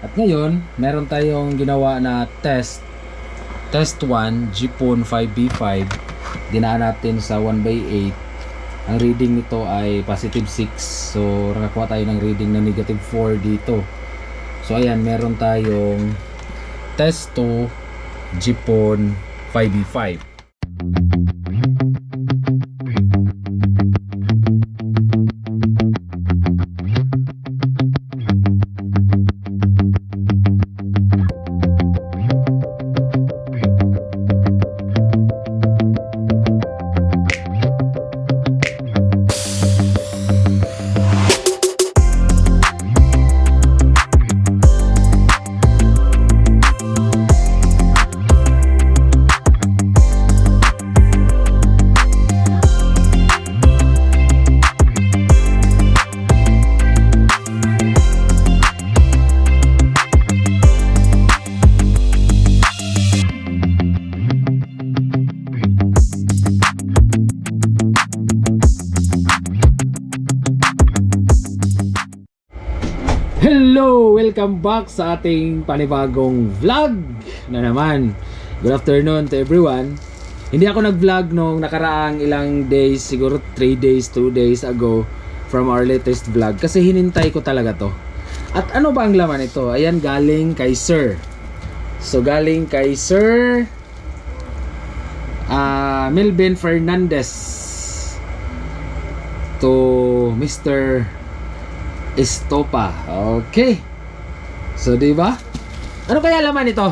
At ngayon, meron tayong ginawa na test. Test 1, Jipon 5B5. Dinaan natin sa 1x8. Ang reading nito ay positive 6. So, nakakuha tayo ng reading na negative 4 dito. So, ayan, meron tayong test 2, Jipon 5B5. Welcome back sa ating panibagong vlog na naman. Good afternoon to everyone. Hindi ako nag-vlog nung nakaraang ilang days, siguro 3 days, 2 days ago from our latest vlog kasi hinintay ko talaga to. At ano ba ang laman ito? Ayan, galing kay Sir. So, galing kay Sir ah Melvin Fernandez to Mr. Estopa. Okay. So, di ba? Ano kaya laman ito?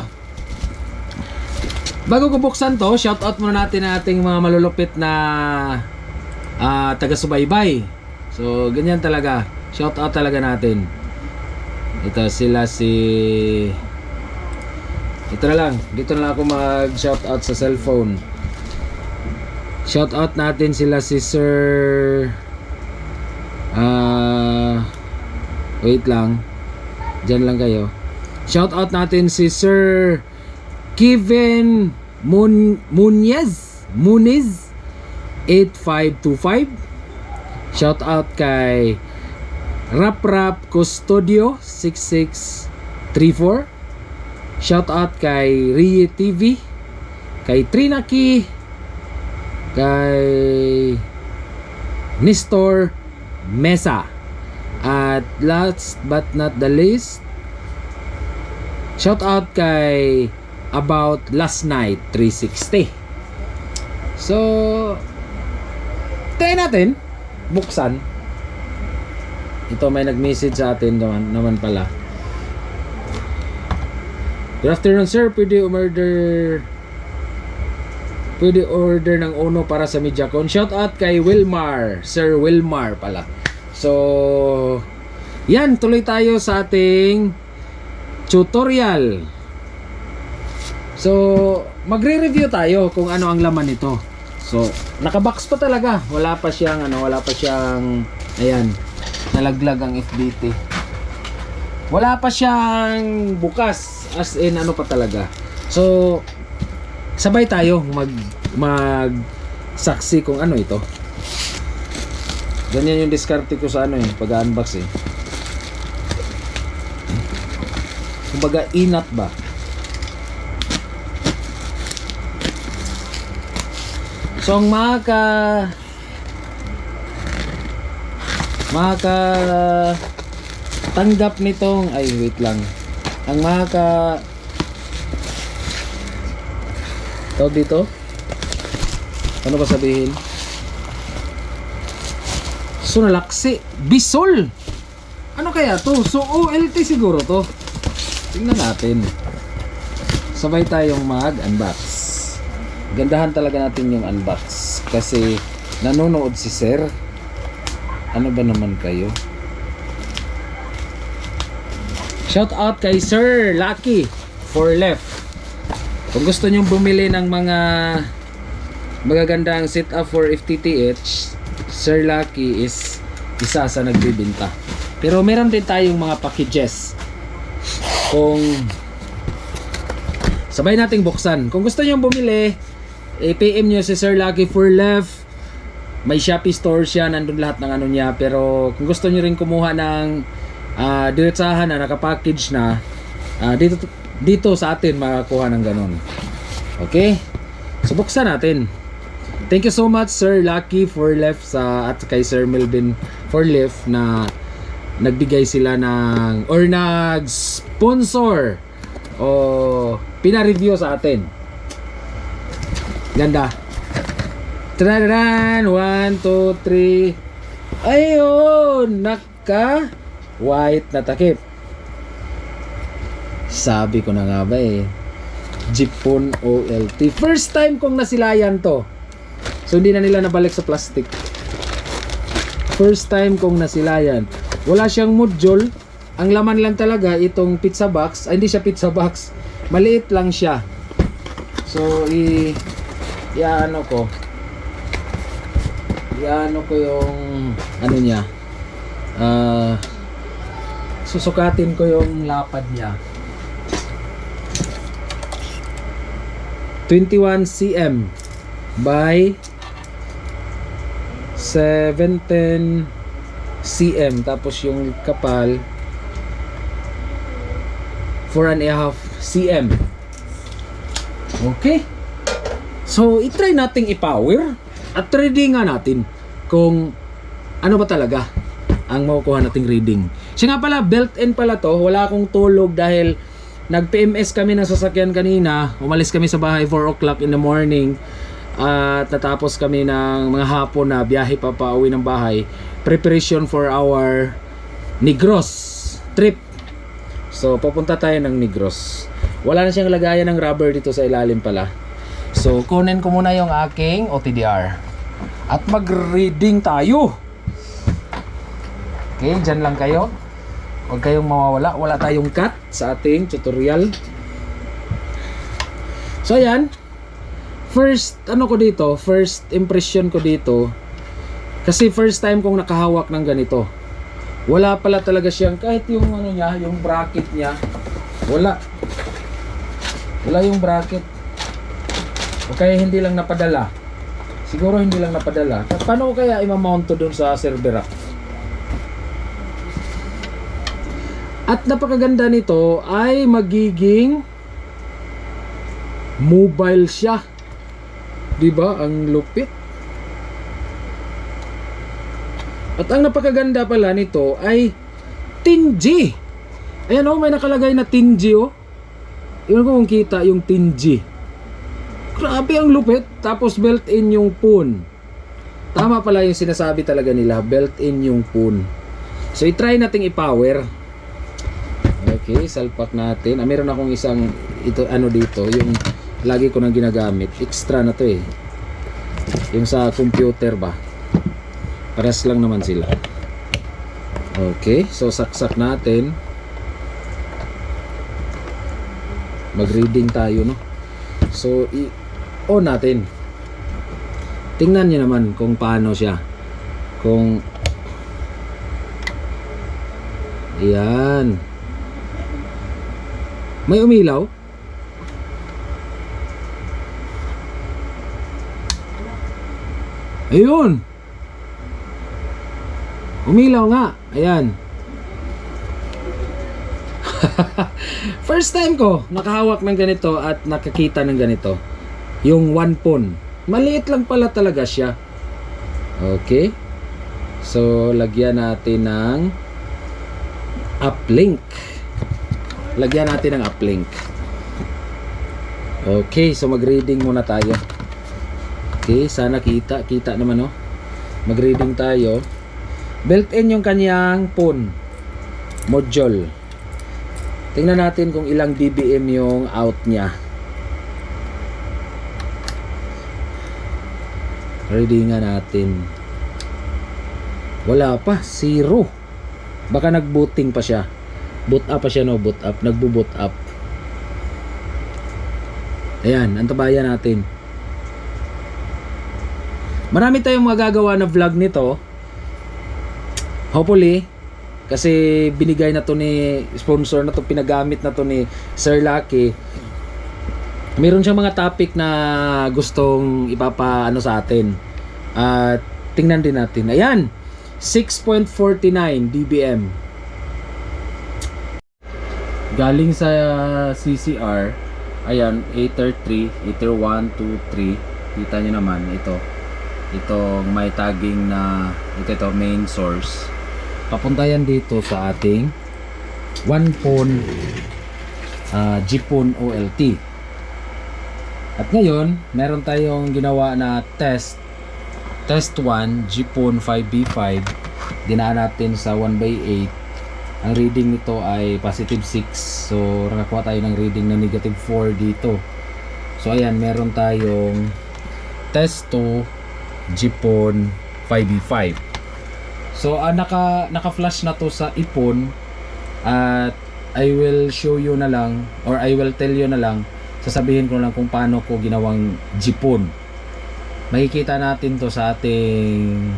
Bago ko buksan to, shout out muna natin ang ating mga malulupit na ah, taga-subaybay. So, ganyan talaga. Shout out talaga natin. Ito sila si Ito na lang. Dito na lang ako mag-shout out sa cellphone. Shout out natin sila si Sir Ah Wait lang. Diyan lang kayo. Shout out natin si Sir Kevin Mun Munez Muniz 8525. Shout out kay Rap Rap Custodio 6634. Shout out kay Rie TV, kay Trinaki, kay Nestor Mesa. At last but not the least, shout out kay About Last Night 360. So, tayo natin, buksan. Ito may nag-message sa atin naman, naman pala. Good afternoon sir, pwede umorder Pwede order ng uno para sa Mediacon. Shout out kay Wilmar, Sir Wilmar pala. So, yan, tuloy tayo sa ating tutorial. So, magre-review tayo kung ano ang laman nito. So, nakabox pa talaga. Wala pa siyang ano, wala pa siyang ayan, nalaglag ang FBT. Wala pa siyang bukas as in ano pa talaga. So, sabay tayo mag mag saksi kung ano ito. Ganyan yung diskarte ko sa ano eh, pag-unbox eh. Kumbaga inat ba? So ang mga ka mga ka tanggap nitong ay wait lang. Ang mga ka tawag dito? Ano ba sabihin? Sunalaksi. Bisol. Ano kaya to? So OLT siguro to. Tingnan natin. Sabay tayong mag-unbox. Gandahan talaga natin yung unbox. Kasi nanonood si Sir. Ano ba naman kayo? Shout out kay Sir Lucky for left. Kung gusto nyong bumili ng mga magagandang setup for FTTH, Sir Lucky is isa sa nagbibinta. Pero meron din tayong mga packages. Kung sabay nating buksan. Kung gusto nyong bumili, i-PM nyo si Sir Lucky for left. May Shopee store siya, nandun lahat ng ano niya. Pero kung gusto nyo rin kumuha ng uh, diretsahan na nakapackage na, Ah, dito dito sa atin makakuha ng ganun. Okay? So buksan natin. Thank you so much Sir Lucky for left sa at kay Sir Melvin for left na nagbigay sila ng or nag-sponsor o pina-review sa atin. Ganda. Tararan! 1, 2, 3. Ayun! Naka white na takip. Sabi ko na nga ba eh. Jipon OLT. First time kong nasilayan to. So hindi na nila nabalik sa plastic. First time kong nasilayan. Wala siyang module. Ang laman lang talaga itong pizza box. Ay, hindi siya pizza box. Maliit lang siya. So, i... i-ano ko. I-ano ko yung... Ano niya. Ah... susukatin ko yung lapad niya. 21 cm by 710 cm tapos yung kapal 4 and a half cm okay. So itry nating i-power at reading nga natin kung ano ba talaga ang makukuha nating reading. Siya nga pala built-in pala to. Wala akong tulog dahil Nag-PMS kami ng sasakyan kanina. Umalis kami sa bahay 4 o'clock in the morning. At natapos kami ng mga hapon na biyahe pa pa uwi ng bahay. Preparation for our Negros trip. So, papunta tayo ng Negros. Wala na siyang lagayan ng rubber dito sa ilalim pala. So, kunin ko muna yung aking OTDR. At mag-reading tayo. Okay, dyan lang kayo. Huwag kayong mawawala. Wala tayong cut sa ating tutorial. So, ayan. First, ano ko dito, first impression ko dito, kasi first time kong nakahawak ng ganito. Wala pala talaga siyang, kahit yung ano niya, yung bracket niya, wala. Wala yung bracket. O kaya hindi lang napadala. Siguro hindi lang napadala. Paano ko kaya i-mount to dun sa server rack? At napakaganda nito ay magiging mobile siya. 'Di ba? Ang lupit. At ang napakaganda pala nito ay 10G. Ayan oh, may nakalagay na 10G oh. Iwan ko kung kita yung 10G. Grabe ang lupit. Tapos built-in yung phone. Tama pala yung sinasabi talaga nila, built-in yung phone. So i-try nating i-power. Okay, salpak natin. Ah, meron akong isang ito ano dito, yung lagi ko nang ginagamit. Extra na 'to eh. Yung sa computer ba. Paras lang naman sila. Okay, so saksak natin. Mag-reading tayo, no? So, i-on natin. Tingnan niyo naman kung paano siya. Kung Ayan. May umilaw? Ayun. Umilaw nga. Ayan. First time ko nakahawak ng ganito at nakakita ng ganito. Yung one pon. Maliit lang pala talaga siya. Okay. So, lagyan natin ng uplink. Lagyan natin ng uplink. Okay, so mag-reading muna tayo. Okay, sana kita. Kita naman, no? Mag-reading tayo. Built-in yung kanyang phone module. Tingnan natin kung ilang dBm yung out niya. Readingan natin. Wala pa, zero. Baka nag-booting pa siya. Boot up pa siya no, boot up. Nagbo-boot up. Ayan, antabayan natin. Marami tayong magagawa na vlog nito. Hopefully, kasi binigay na to ni sponsor na to, pinagamit na to ni Sir Lucky. Meron siyang mga topic na gustong ipapaano sa atin. At tingnan din natin. Ayan, 6.49 dBm. galing sa CCR ayan ether 3 ether 1 2 3 kita nyo naman ito itong may tagging na ito, ito main source. Papunta yan dito sa ating 1 pon uh, Jipon OLT at ngayon meron tayong ginawa na test test 1 Jipon 5B5 dinaan natin sa 1x8 ang reading nito ay positive 6 so nakakuha tayo ng reading na negative 4 dito. So ayan meron tayong test 2 Jipon 5B5 so ah, naka, naka flash na to sa ipon at I will show you na lang or I will tell you na lang sasabihin ko lang kung paano ko ginawang Jipon. Makikita natin to sa ating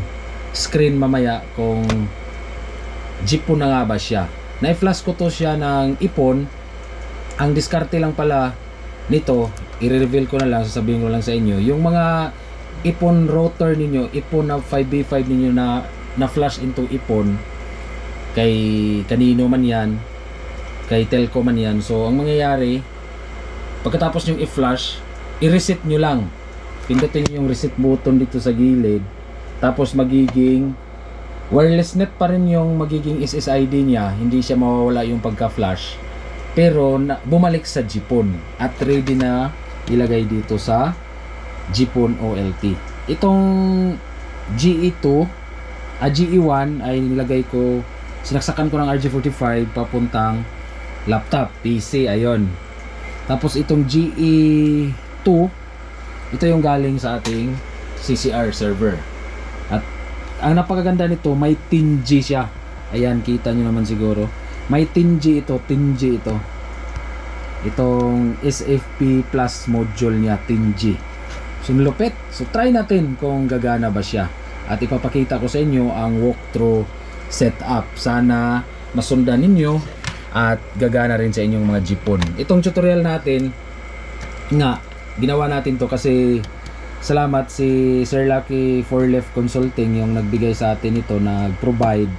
screen mamaya kung Jipon na nga ba siya. Na-flash ko to siya ng ipon. Ang diskarte lang pala nito i-reveal ko na lang sasabihin ko lang sa inyo. Yung mga ipon rotor ninyo ipon na 5B5 ninyo na na flash into ipon kay kanino man yan kay telco man yan. So ang mangyayari pagkatapos nyo i-flash i-reset nyo lang. Pindutin nyo yung reset button dito sa gilid. Tapos magiging wireless net pa rin yung magiging SSID niya. Hindi siya mawawala yung pagka-flash. Pero na, bumalik sa Jipon at ready na ilagay dito sa Jipon OLT itong GE2 ah, GE1 ay nilagay ko sinaksakan ko ng RG45 papuntang laptop PC ayon tapos itong GE2 ito yung galing sa ating CCR server. At ang napakaganda nito may 10G siya. Ayan kita nyo naman siguro. May 10G ito 10G ito. Itong SFP plus module niya 10G so nilupit so try natin kung gagana ba siya. At ipapakita ko sa inyo ang walkthrough setup. Sana masundan ninyo at gagana rin sa inyong mga jipon itong tutorial natin nga ginawa natin to kasi salamat si Sir Lucky for Left Consulting yung nagbigay sa atin ito nag-provide.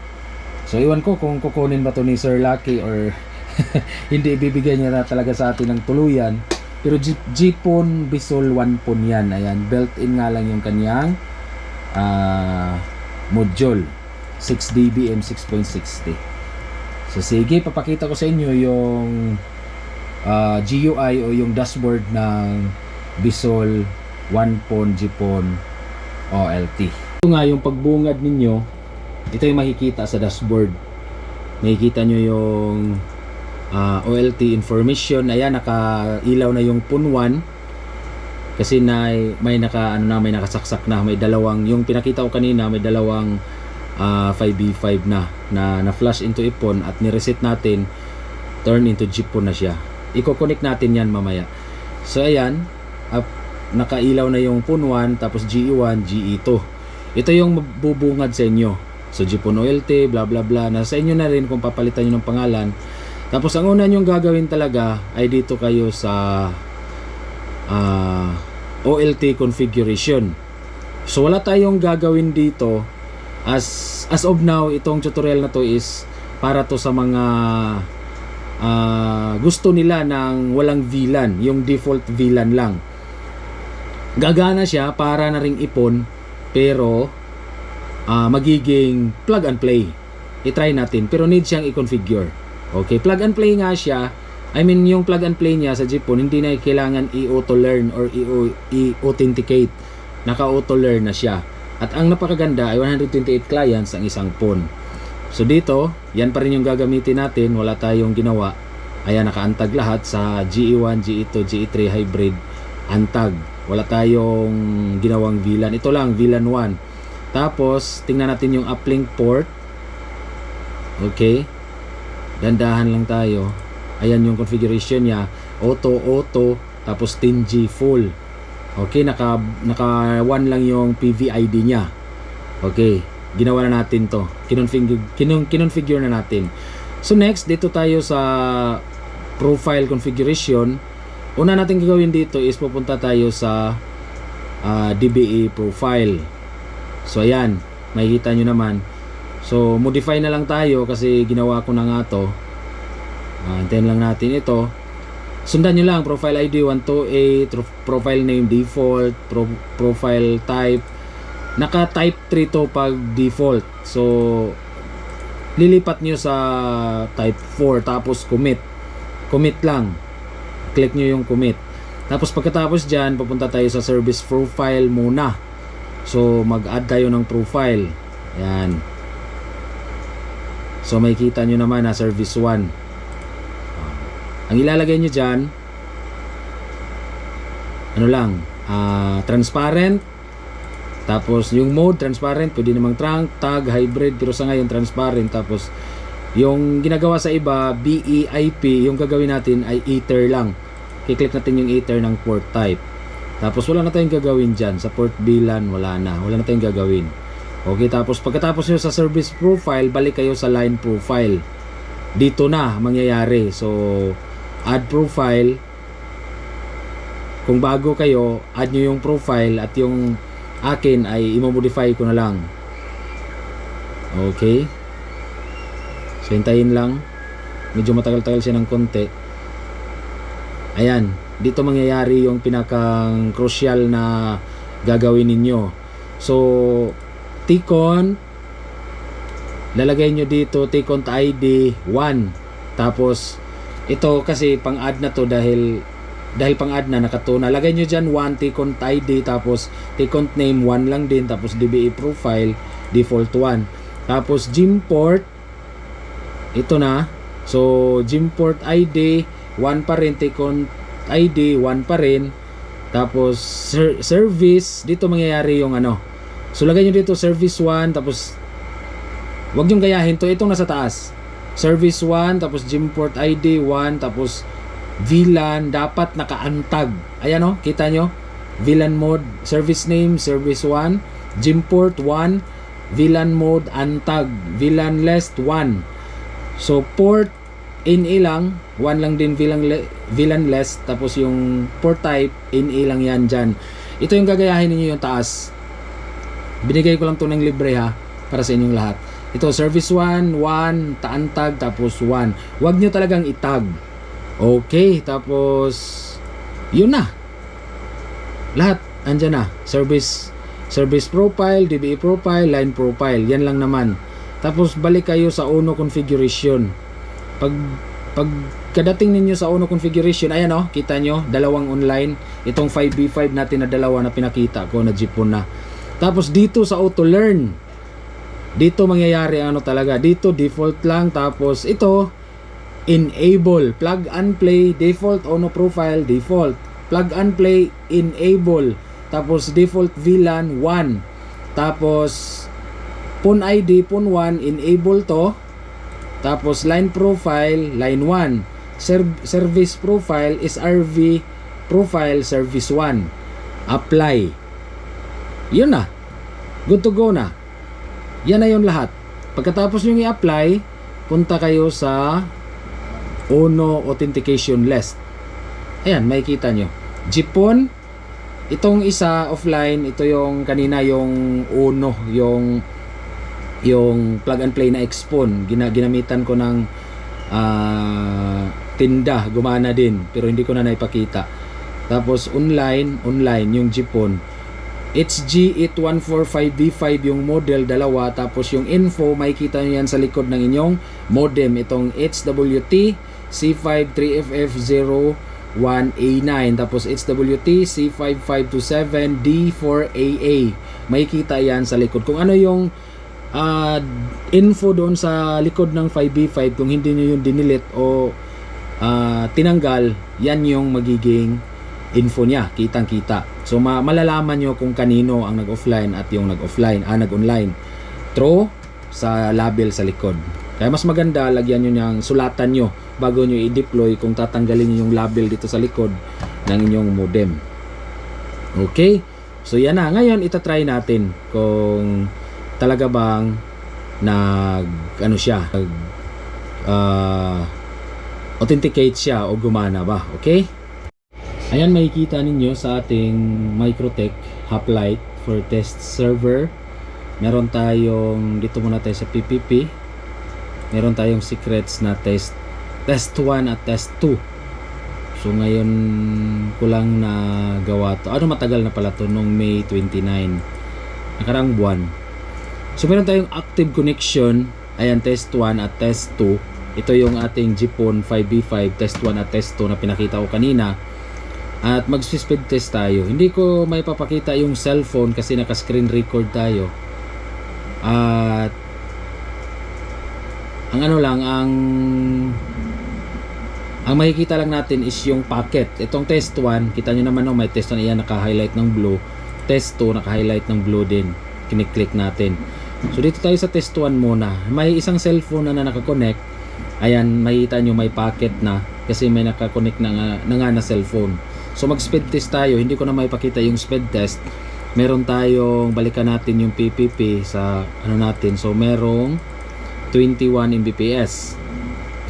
So iwan ko kung kukunin ba to ni Sir Lucky or hindi ibibigay niya na talaga sa atin ng tuluyan pero Jeepon Bisol 1 pon yan. Ayan built in nga lang yung kanyang ah, module. 6 dBm 6.60 so sige papakita ko sa inyo yung ah, GUI o yung dashboard ng Bisol 1 pon Jeepon OLT ito nga yung pagbungad ninyo. Ito yung makikita sa dashboard. Makikita nyo yung ah, OLT information. Ayan nakailaw na yung PUN 1 kasi na may naka ano na may nakasaksak na. May dalawang yung pinakita ko kanina may dalawang ah, 5B5 na na na flash into ipon at ni-reset natin turn into Jeepon na siya. I-connect natin yan mamaya. So ayan up, nakailaw na yung PUN 1 tapos GE1 GE2 ito yung bubungad sa inyo. So Jeepon OLT bla bla bla. Nasa inyo na rin kung papalitan nyo ng pangalan tapos ang una nyong gagawin talaga ay dito kayo sa ah, OLT configuration. So wala tayong gagawin dito as as of now itong tutorial na to is para to sa mga ah, gusto nila ng walang VLAN, yung default VLAN lang. Gagana siya para na ring ipon pero ah, magiging plug and play. I-try natin pero need siyang i-configure. Okay, plug and play nga siya. I mean, yung plug and play niya sa Jeepon, hindi na kailangan i-auto learn or i-authenticate. Naka-auto learn na siya. At ang napakaganda ay 128 clients ang isang phone. So dito, yan pa rin yung gagamitin natin. Wala tayong ginawa. Ayan, nakaantag lahat sa GE1, GE2, GE3 hybrid. Antag. Wala tayong ginawang VLAN. Ito lang, VLAN 1. Tapos, tingnan natin yung uplink port. Okay. Dandahan lang tayo. Ayan yung configuration niya. Auto, auto, tapos 10G full. Okay, naka, naka 1 lang yung PVID niya. Okay, ginawa na natin to. Kinonfigure, kinon, kinonfigure na natin. So next, dito tayo sa profile configuration. Una natin gagawin dito is pupunta tayo sa ah, DBA profile. So ayan, makikita nyo naman. So modify na lang tayo kasi ginawa ko na nga to. Ah, hintayin lang natin ito. Sundan nyo lang, profile ID 128, tro- profile name default, pro- profile type. Naka type 3 to pag default. So, lilipat nyo sa type 4 tapos commit. Commit lang. Click nyo yung commit. Tapos pagkatapos dyan, papunta tayo sa service profile muna. So, mag-add tayo ng profile. Ayan. So, may kita nyo naman na service 1. Ang ilalagay nyo dyan, ano lang, ah, transparent, tapos yung mode, transparent, pwede namang trunk, tag, hybrid, pero sa ngayon, transparent. Tapos, yung ginagawa sa iba, BEIP, yung gagawin natin ay ether lang. Kiklik natin yung ether ng port type. Tapos, wala na tayong gagawin dyan. Sa port VLAN, wala na. Wala na tayong gagawin. Okay, tapos pagkatapos nyo sa service profile, balik kayo sa line profile. Dito na mangyayari. So, add profile. Kung bago kayo, add nyo yung profile at yung akin ay imomodify ko na lang. Okay. So, hintayin lang. Medyo matagal-tagal siya ng konti. Ayan. Dito mangyayari yung pinakang crucial na gagawin ninyo. So, Ticon, lalagay nyo dito Ticon ID 1. Tapos, ito kasi pang-add na to dahil dahil pang-add na nakatuna. Lagay nyo dyan 1 Ticon ID tapos Ticon name 1 lang din tapos DBE profile default 1. Tapos Gymport ito na. So Gymport ID 1 pa rin Ticon ID 1 pa rin. Tapos ser- service dito mangyayari yung ano. So lagay nyo dito service 1 tapos wag nyo gayahin to itong nasa taas. Service 1 tapos Gymport ID 1 tapos VLAN dapat nakaantag. Ayan oh, kita nyo? VLAN mode, service name, service 1, Gymport 1, VLAN mode, antag, VLAN list 1. So port NA lang, 1 lang din VLAN, VLAN list, tapos yung port type, NA lang yan dyan. Ito yung gagayahin ninyo yung taas. Binigay ko lang to ng libre ha, para sa inyong lahat. Ito, service 1, 1, taantag, tapos 1. Huwag nyo talagang itag. Okay, tapos yun na. Lahat andyan na. Service service profile, DBE profile, line profile. Yan lang naman. Tapos balik kayo sa Uno configuration. Pag pag kadating ninyo sa Uno configuration, ayan oh, kita nyo, dalawang online. Itong 5B5 natin na dalawa na pinakita ko na jipon na. Tapos dito sa auto learn, dito mangyayari ang ano talaga. Dito default lang tapos ito enable plug and play default ono profile default plug and play enable tapos default VLAN 1 tapos pun ID pun 1 enable to tapos line profile line 1 Ser- service profile is RV profile service 1 apply yun na good to go na yan na yun lahat pagkatapos nyo i-apply punta kayo sa Uno Authentication List. Ayan, makikita nyo. Jipon, itong isa offline, ito yung kanina yung Uno, yung yung plug and play na Expon. Gina, ginamitan ko ng ah, tinda, gumana din, pero hindi ko na naipakita. Tapos online, online yung Jipon. HG8145B5 yung model dalawa. Tapos yung info makikita nyo yan sa likod ng inyong modem. Itong HWT C53FF01A9 tapos HWT C5527D4AA makikita yan sa likod. Kung ano yung ah, info doon sa likod ng 5B5 kung hindi nyo yung dinilit o ah, tinanggal yan yung magiging info niya, kitang-kita. So ma- malalaman nyo kung kanino ang nag-offline at yung nag-offline, ah nag-online. True sa label sa likod. Kaya mas maganda lagyan nyo niyang sulatan nyo bago nyo i-deploy kung tatanggalin nyo yung label dito sa likod ng inyong modem. Okay? So yan na. Ngayon itatry natin kung talaga bang nag ano siya nag ah, authenticate siya o gumana ba. Okay? Ayan makikita ninyo sa ating Microtech Hoplite for test server. Meron tayong dito muna tayo sa PPP. Meron tayong secrets na test test 1 at test 2. So ngayon ko lang na gawa to. Ano matagal na pala to nung May 29. Nakarang buwan. So meron tayong active connection. Ayan test 1 at test 2. Ito yung ating Jipon 5B5 test 1 at test 2 na pinakita ko kanina. At mag-speed test tayo. Hindi ko may papakita yung cellphone kasi naka-screen record tayo. At ang ano lang ang ang makikita lang natin is yung packet. Itong test 1, kita nyo naman no, may test 1 iyan naka-highlight ng blue. Test 2 naka-highlight ng blue din. Kiniklik natin. So dito tayo sa test 1 muna. May isang cellphone na, na nakakonect. Ayan, makikita nyo may packet na kasi may nakakonect na na nga na cellphone. So mag speed test tayo. Hindi ko na maipakita yung speed test. Meron tayong balikan natin yung PPP sa ano natin. So merong 21 Mbps.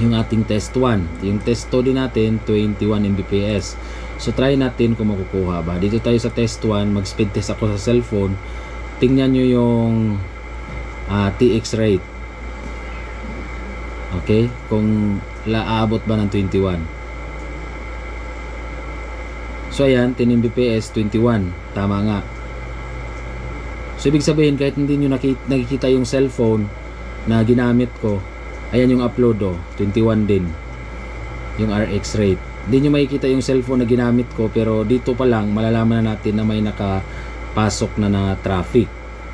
Yung ating test 1 yung test 2 din natin 21 Mbps. So try natin kung makukuha ba. Dito tayo sa test 1 mag speed test ako sa cellphone. Tingnan nyo yung ah, TX rate. Okay? Kung laabot ba ng 21 so ayan 10 Mbps 21 tama nga. So ibig sabihin kahit hindi nakita, nakikita yung cellphone na ginamit ko ayan yung upload oh. 21 din. Yung RX rate. Hindi nyo makikita yung cellphone na ginamit ko pero dito pa lang malalaman na natin na may nakapasok na na traffic.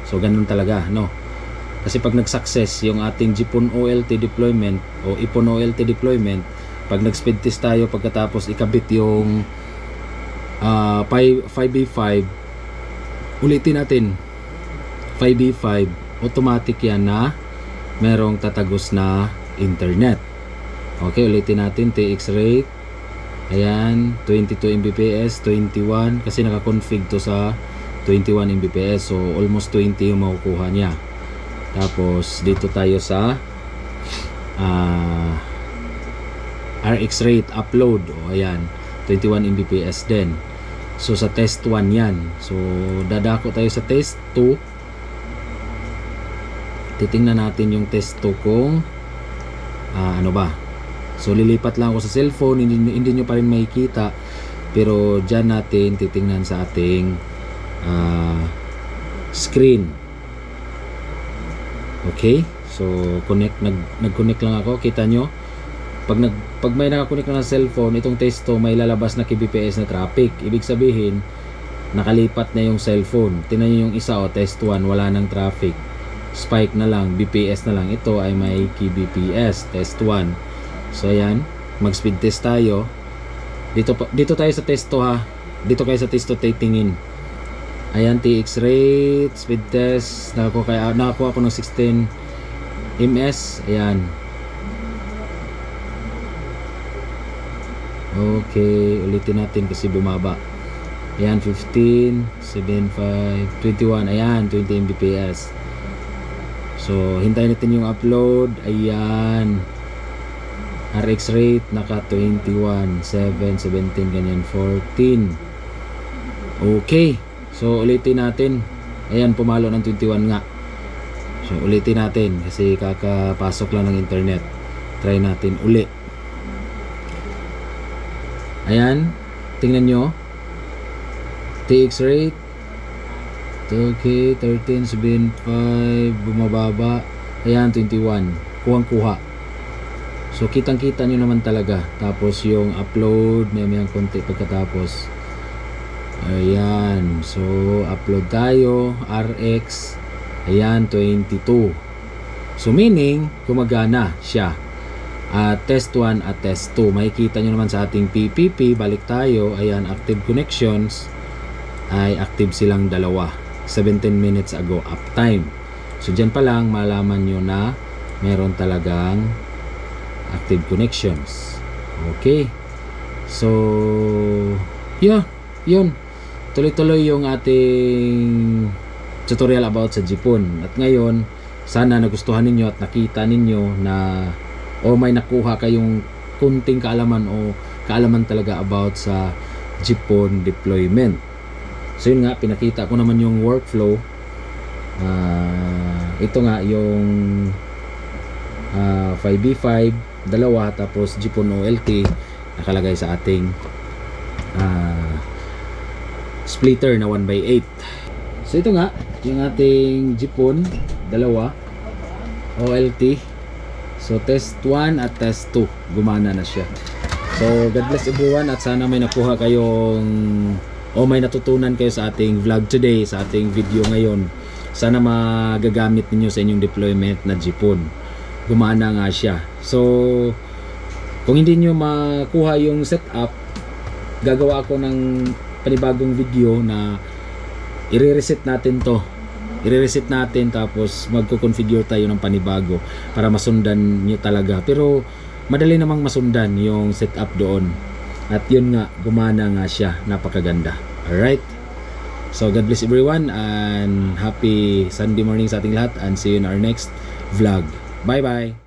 So ganun talaga no? Kasi pag nag-success yung ating Jipon OLT deployment o Ipon OLT deployment pag nag-speed test tayo pagkatapos ikabit yung ah, 5, 5B5 ulitin natin 5B5 automatic yan na merong tatagos na internet. Okay, ulitin natin TX rate. Ayan, 22 Mbps, 21 kasi naka-config to sa 21 Mbps. So almost 20 yung makukuha niya. Tapos dito tayo sa ah, RX rate upload. O ayan, 21 Mbps din. So sa test 1 yan. So dadako tayo sa test 2 titingnan natin yung test to kung ah, ano ba. So lilipat lang ako sa cellphone hindi, hindi nyo pa rin makikita. Pero dyan natin titingnan sa ating ah, screen. Okay? So connect nag, nag-connect lang ako. Kita nyo pag, nag, pag may nakakonect na ng cellphone itong test to may lalabas na kbps na traffic ibig sabihin nakalipat na yung cellphone tingnan nyo yung isa o test 1 wala nang traffic spike na lang, BPS na lang. Ito ay may kBPS, test 1. So ayan, mag speed test tayo. Dito dito tayo sa test 2 ha. Dito kayo sa test 2 titingin. Ayan, TX rate, speed test. Nakakuha, kaya, nakakuha ako ng 16 ms. Ayan. Okay, ulitin natin kasi bumaba. Ayan, 15, 7.5, 21. Ayan, 20 Mbps. So, hintayin natin yung upload. Ayan. RX rate naka 21, 7, 17, ganyan 14. Okay. So, ulitin natin. Ayan, pumalo ng 21 nga. So, ulitin natin kasi kakapasok lang ng internet. Try natin uli. Ayan. Tingnan nyo. TX rate Okay, 13, 7, 5, bumababa. Ayan, 21. Kuhang-kuha. So, kitang-kita nyo naman talaga. Tapos, yung upload, may mayang konti pagkatapos. Ayan. So, upload tayo. RX. Ayan, 22. So, meaning, gumagana siya. At test 1 at test 2. Makikita nyo naman sa ating PPP. Balik tayo. Ayan, active connections. Ay, active silang dalawa. 17 minutes ago uptime. So dyan pa lang malaman nyo na meron talagang active connections. Okay. So, yeah, yun. Tuloy-tuloy yung ating tutorial about sa Jipon. At ngayon, sana nagustuhan ninyo at nakita ninyo na o may nakuha kayong kunting kaalaman o kaalaman talaga about sa Jipon deployment. So yun nga, pinakita ko naman yung workflow. Ah, ito nga yung ah, 5B5 dalawa tapos Jeepon OLT nakalagay sa ating ah, splitter na 1x8 so ito nga yung ating Jeepon dalawa OLT so test 1 at test 2 gumana na siya. So God bless everyone at sana may nakuha kayong o may natutunan kayo sa ating vlog today sa ating video ngayon. Sana magagamit ninyo sa inyong deployment na Jeepon. Gumana nga siya. So kung hindi nyo makuha yung setup gagawa ako ng panibagong video na i-reset natin to i-reset natin tapos magko-configure tayo ng panibago para masundan nyo talaga. Pero madali namang masundan yung setup doon. At yun nga gumana nga siya. Napakaganda. Alright. So God bless everyone and happy Sunday morning sa ating lahat and see you in our next vlog. Bye bye